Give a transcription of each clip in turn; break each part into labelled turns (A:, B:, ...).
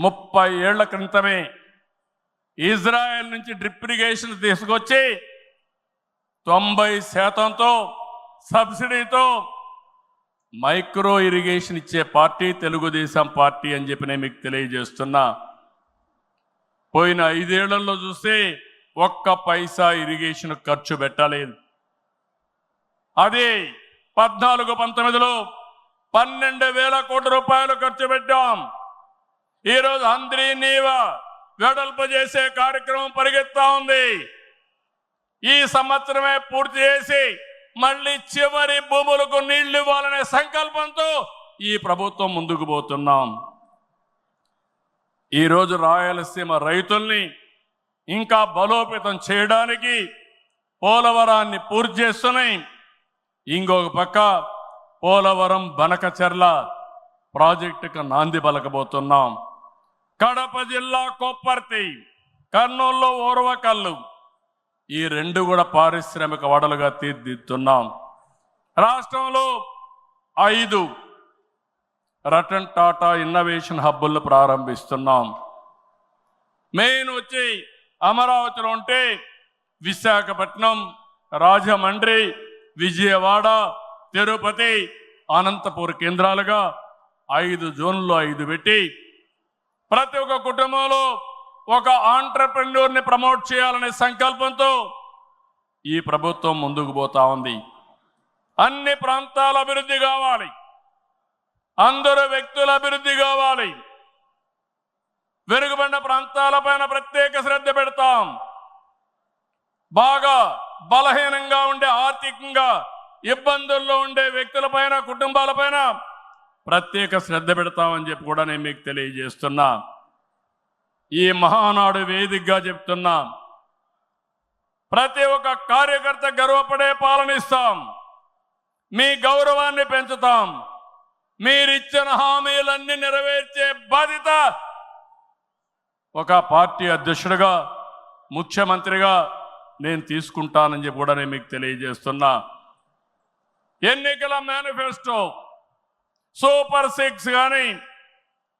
A: ముప్పై ఏళ్ళ క్రితమే ఇజ్రాయెల్ నుంచి డ్రిప్ ఇరిగేషన్ తీసుకొచ్చి తొంభై శాతంతో సబ్సిడీతో మైక్రో ఇరిగేషన్ ఇచ్చే పార్టీ తెలుగుదేశం పార్టీ అని చెప్పి నేను మీకు తెలియజేస్తున్నా. పోయిన ఐదేళ్ళలో చూస్తే ఒక్క పైసా ఇరిగేషన్ ఖర్చు పెట్టలేదు. అదే పద్నాలుగు పంతొమ్మిదిలో పన్నెండు వేల కోట్ల రూపాయలు ఖర్చు పెట్టాం. ఈరోజు అందరి నీవ వెడల్పు చేసే కార్యక్రమం పరిగెత్తా ఉంది. ఈ సంవత్సరమే పూర్తి చేసి మళ్ళీ చివరి భూములకు నీళ్ళు ఇవ్వాలనే సంకల్పంతో ఈ ప్రభుత్వం ముందుకు పోతున్నాం. ఈరోజు రాయలసీమ రైతుల్ని ఇంకా బలోపేతం చేయడానికి పోలవరాన్ని పూర్తి చేస్తున్నాయి. ఇంకొక పక్క పోలవరం బనకచెర్ల ప్రాజెక్టుకు నాంది పలకబోతున్నాం. కడప జిల్లా కొప్పర్తి కర్నూలులో ఓర్వకల్లు. ఈ రెండు కూడా పారిశ్రామిక వడలుగా తీర్దిద్దుతున్నాం. రాష్ట్రంలో ఐదు రతన్ టాటా ఇన్నోవేషన్ హబ్బులను ప్రారంభిస్తున్నాం. మెయిన్ వచ్చి అమరావతిలో ఉంటే విశాఖపట్నం రాజమండ్రి విజయవాడ తిరుపతి అనంతపూర్ కేంద్రాలుగా ఐదు జోన్లు ఐదు పెట్టి ప్రతి ఒక్క కుటుంబంలో ఒక ఆంటర్ప్రెన్యూర్ని ప్రమోట్ చేయాలనే సంకల్పంతో ఈ ప్రభుత్వం ముందుకు పోతా ఉంది. అన్ని ప్రాంతాల అభివృద్ధి కావాలి. అందరు వ్యక్తుల అభివృద్ధి కావాలి. వెనుకబడిన ప్రాంతాలపైన ప్రత్యేక శ్రద్ధ పెడతాం. బాగా బలహీనంగా ఉండే ఆర్థికంగా ఇబ్బందుల్లో ఉండే వ్యక్తులపైన కుటుంబాలపైన ప్రత్యేక శ్రద్ధ పెడతామని చెప్పి కూడా నేను మీకు తెలియజేస్తున్నా. ఈ మహానాడు వేదికగా చెప్తున్నా. ప్రతి ఒక్క కార్యకర్త గర్వపడే పాలనిస్తాం మీ గౌరవాన్ని పెంచుతాం. మీరిచ్చిన హామీలన్నీ నెరవేర్చే బాధ్యత ఒక పార్టీ అధ్యక్షుడిగా ముఖ్యమంత్రిగా నేను తీసుకుంటానని చెప్పి కూడా నేను మీకు తెలియజేస్తున్నా. ఎన్నికల మేనిఫెస్టో సూపర్ సిక్స్ కానీ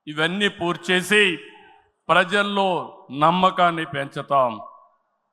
A: ఇవన్నీ పూర్తి చేసి ప్రజల్లో నమ్మకాన్ని పెంచుతాం.